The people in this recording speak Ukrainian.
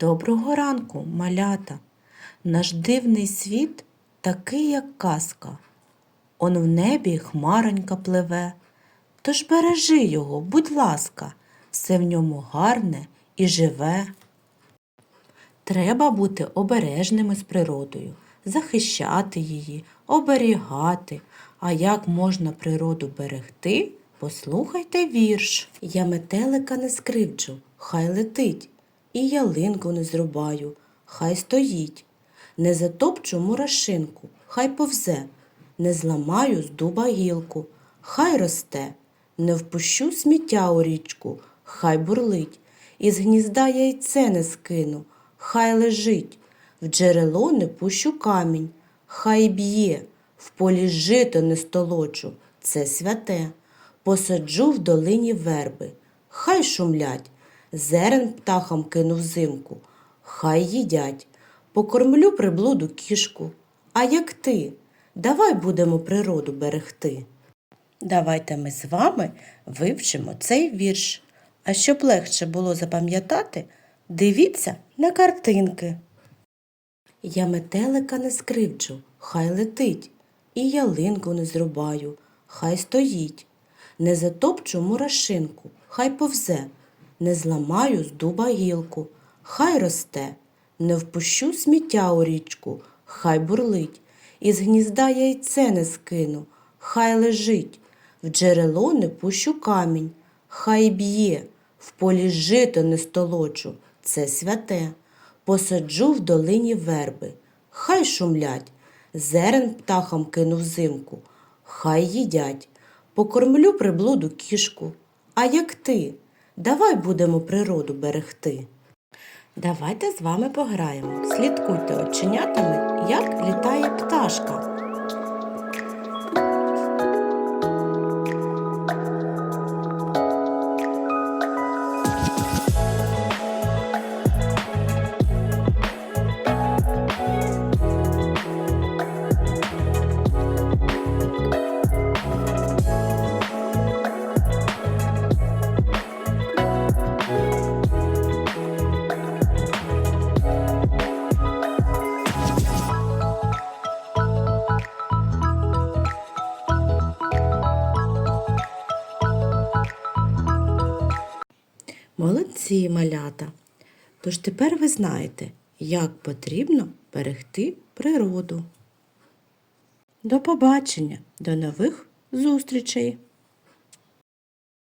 Доброго ранку, малята. Наш дивний світ такий, як казка. Он в небі хмаронька пливе. Тож бережи його, будь ласка, все в ньому гарне і живе. Треба бути обережними з природою, захищати її, оберігати. А як можна природу берегти? Послухайте вірш. Я метелика не скривджу, хай летить, і ялинку не зрубаю, хай стоїть. Не затопчу мурашинку, хай повзе, не зламаю з дуба гілку, хай росте, не впущу сміття у річку, хай бурлить, із гнізда яйце не скину, хай лежить, в джерело не пущу камінь, хай б'є, в полі жито не столочу, це святе. Посаджу в долині верби, хай шумлять, зерен птахам кину взимку, хай їдять, покормлю приблуду кішку. А як ти? Давай будемо природу берегти. Давайте ми з вами вивчимо цей вірш. А щоб легше було запам'ятати, дивіться на картинки. Я метелика не скривджу, хай летить, і ялинку не зрубаю, хай стоїть. Не затопчу мурашинку, хай повзе, не зламаю з дуба гілку, хай росте, не впущу сміття у річку, хай бурлить, із гнізда яйце не скину, хай лежить, в джерело не пущу камінь, хай б'є, в полі жито не столочу, це святе. Посаджу в долині верби, хай шумлять, зерен птахам кину взимку, хай їдять, покормлю приблуду кішку. А як ти? Давай будемо природу берегти. Давайте з вами пограємо. Слідкуйте оченятами, як літає пташка. Молодці, малята. Тож тепер ви знаєте, як потрібно берегти природу. До побачення, до нових зустрічей!